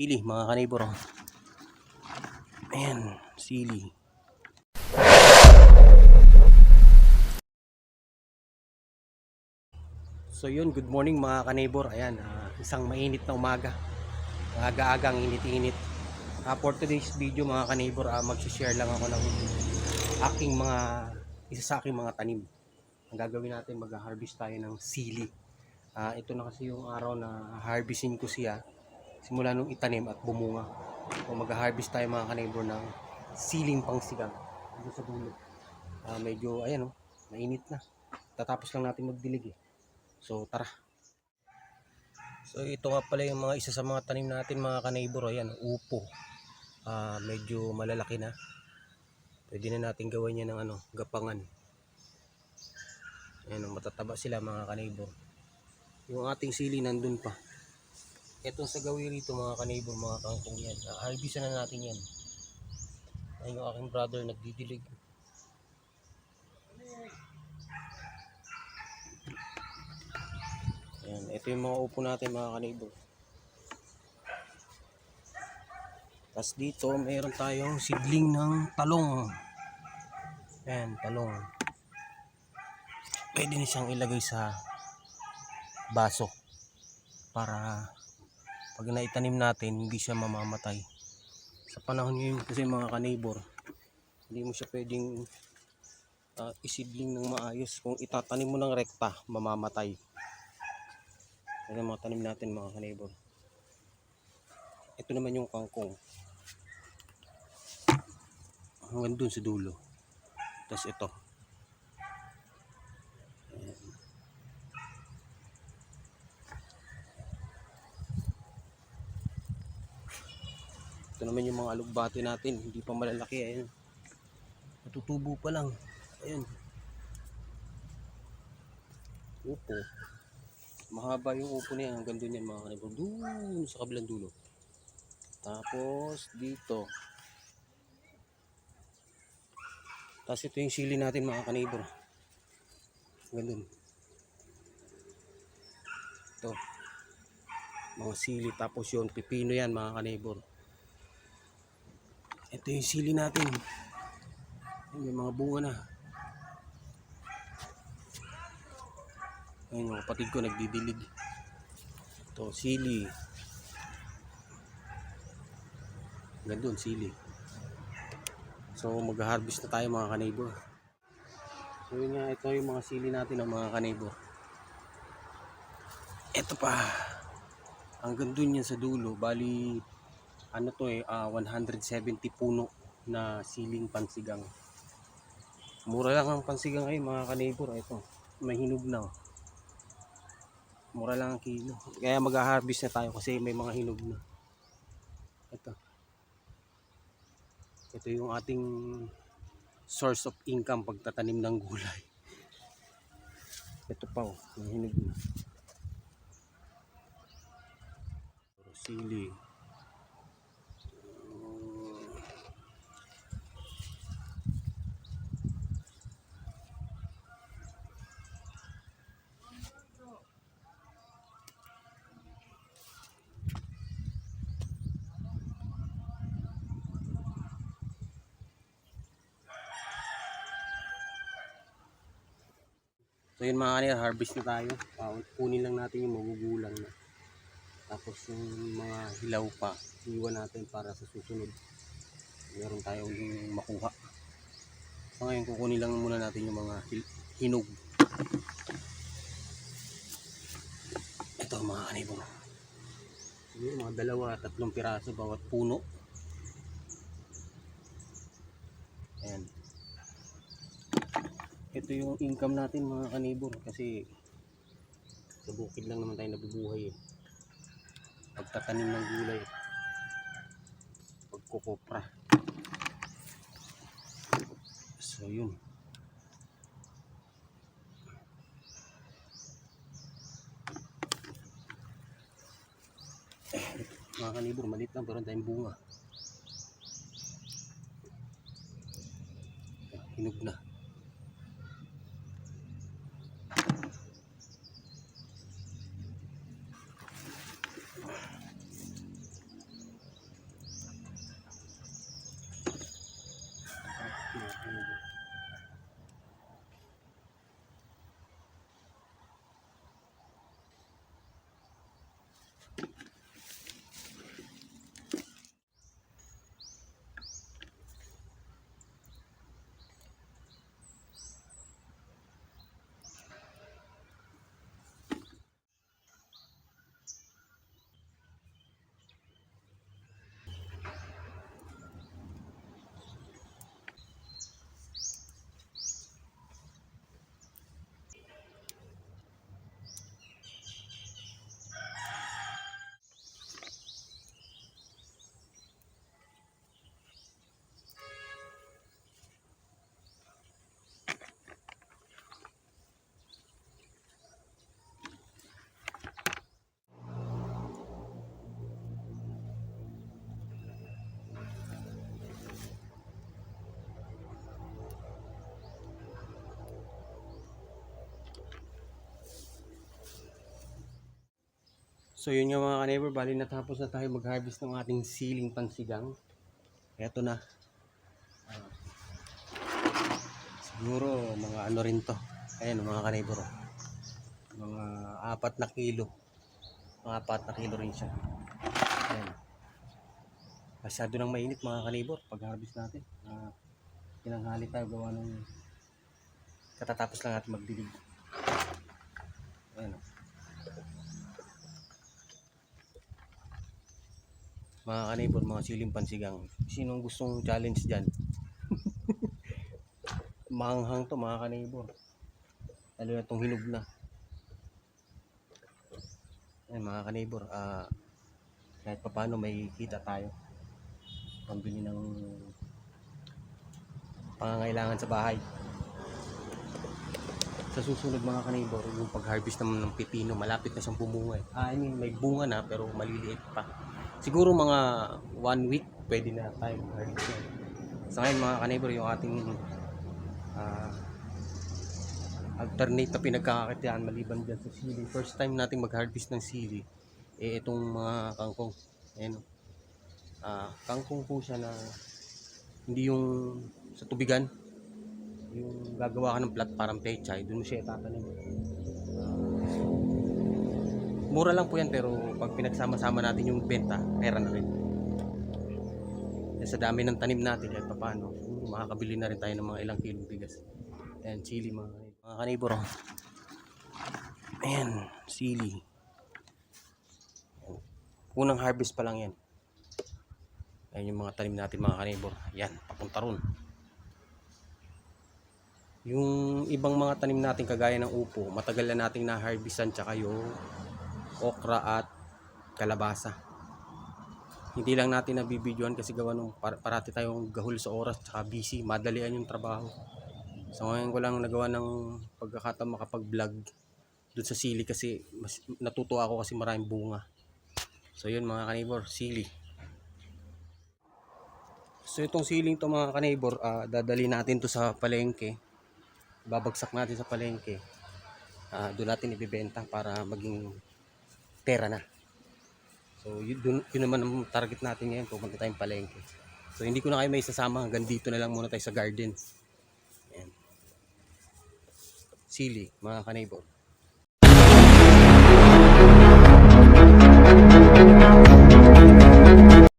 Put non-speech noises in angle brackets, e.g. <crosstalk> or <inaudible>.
Sili, mga kanibor. oh. Ayan, sili. So yun, good morning mga kanibor. Ayan, ah, isang mainit na umaga. Aga-agang init-init. Ah, for today's video mga kanibor, ah, mag-share lang ako ng aking mga, isa sa aking mga tanim. Ang gagawin natin, mag-harvest tayo ng sili. Ah, ito na kasi yung araw na harvestin ko siya simula nung itanim at bumunga. So mag-harvest tayo mga kanibor ng siling pangsigang dito sa dulo. Ah, medyo, ayan oh, mainit na. Tatapos lang natin magdilig eh. So tara. So ito nga pala yung mga isa sa mga tanim natin mga ka-neighbor. Ayan, upo. Ah, medyo malalaki na. Pwede na natin gawin yan ng ano, gapangan. Ayan, oh, matataba sila mga ka-neighbor. Yung ating sili nandun pa. Ito sa gawin rito mga ka-neighbor, mga kangkong yan. Uh, harvestan na natin yan. Ayun yung aking brother nagdidilig. Ayan, ito yung mga upo natin mga kanibor. Tapos dito, mayroon tayong sidling ng talong. Ayan, talong. Pwede na siyang ilagay sa baso para pag naitanim natin, hindi siya mamamatay. Sa panahon ngayon kasi mga kanibor, hindi mo siya pwedeng ah, isidling ng maayos. Kung itatanim mo ng rekta, mamamatay. Ito mga tanim natin mga kanibor. Ito naman yung kangkong. Hanggang dun sa dulo. Tapos ito. Ito naman yung mga alugbati natin. Hindi pa malalaki. Ayan. Natutubo pa lang. Ayan. Upo. Mahaba yung upo niya. Hanggang doon yan mga kanibor. Doon sa kabilang dulo. Tapos dito. Tapos ito yung sili natin mga kanibor. Doon. Ito. Mga sili. Tapos yun, pipino yan mga kanibor. Ito yung sili natin. May mga bunga na. Ayun yung kapatid ko nagdidilig. Ito, sili. Gandun, sili. So, mag-harvest na tayo mga kanibor. So, yun nga, ito yung mga sili natin ng mga kanibor. Ito pa. Hanggang dun yan sa dulo. Bali, ano to eh, ah, 170 puno na siling pansigang. Mura lang ang pansigang ngayon mga kanibor. Ito, may hinog na. oh. Mura lang ang kilo. Kaya mag-harvest na tayo kasi may mga hinog na. Ito. Ito yung ating source of income pagtatanim ng gulay. Ito pa oh, may hinog na. Sili. So yun mga kanina, harvest na tayo. Uh, kunin lang natin yung magugulang na. Tapos yung mga hilaw pa, iwan natin para sa susunod. Meron tayong makuha. So ngayon kukunin lang muna natin yung mga hinog. Ito mga kanibong. Siguro mga dalawa, tatlong piraso bawat puno. Ayan ito yung income natin mga kanibor kasi sa bukid lang naman tayo nabubuhay eh. pagtatanim ng gulay pagkukopra so yun. Mga kanibor maliit lang pero tayong bunga. Hinog na So yun nga mga ka-neighbor, bali natapos na tayo mag-harvest ng ating siling pansigang. Eto na. Siguro mga ano rin to. Ayan mga ka-neighbor. oh. Mga apat na kilo. Mga apat na kilo rin siya. Ayan. Masyado nang mainit mga ka-neighbor pag-harvest natin. Ah, tinanghali tayo gawa ng katatapos lang natin magdilig. Ayan. oh. Mga kanibor, mga siling pansigang. Sinong gustong challenge dyan? <laughs> Manghang to mga kanibor. Lalo na itong hinog na. Ayan mga kanibor, ah, kahit papano may kita tayo. Pambili ng pangangailangan sa bahay. Sa susunod mga kanibor, yung pag-harvest naman ng pipino, malapit na siyang bumunga. eh. Ah, I mean, may bunga na pero maliliit pa. Siguro mga one week pwede na tayo mag-harvest. Sa ngayon mga kanibor, yung ating ah, alternate na pinagkakakitaan maliban dyan sa sili. First time nating mag-harvest ng sili, eh itong mga kangkong. Ayan. Ah, kangkong po siya na hindi yung sa tubigan, yung gagawa ka ng plat parang pechay, doon mo siya itatanim. Mura lang po yan pero pag pinagsama-sama natin yung benta, pera na rin. Eh, sa dami ng tanim natin kahit paano, makakabili na rin tayo ng mga ilang kilong bigas. Ayan, chili mga. Mga kanibor. oh. Ayan, sili. Unang harvest pa lang yan. Ayan yung mga tanim natin mga kanibor. Yan, papunta ron. Yung ibang mga tanim natin kagaya ng upo, matagal na nating na-harvestan tsaka yung okra at kalabasa. Hindi lang natin nabibidyoan kasi gawa nung par- parati tayong gahol sa oras tsaka busy, madalian yung trabaho. So ngayon ko lang nagawa ng pagkakataon makapag-vlog doon sa sili kasi mas, natutuwa ako kasi maraming bunga. So yun mga kanibor, sili. So itong siling to mga kanibor, ah, dadali natin to sa palengke. Babagsak natin sa palengke. Ah, doon natin ibebenta para maging pera na. So yun, dun, yun naman ang target natin ngayon, pupunta tayong palengke. So hindi ko na kayo may sasama, hanggang dito na lang muna tayo sa garden. Ayan. Sili, mga kanibor.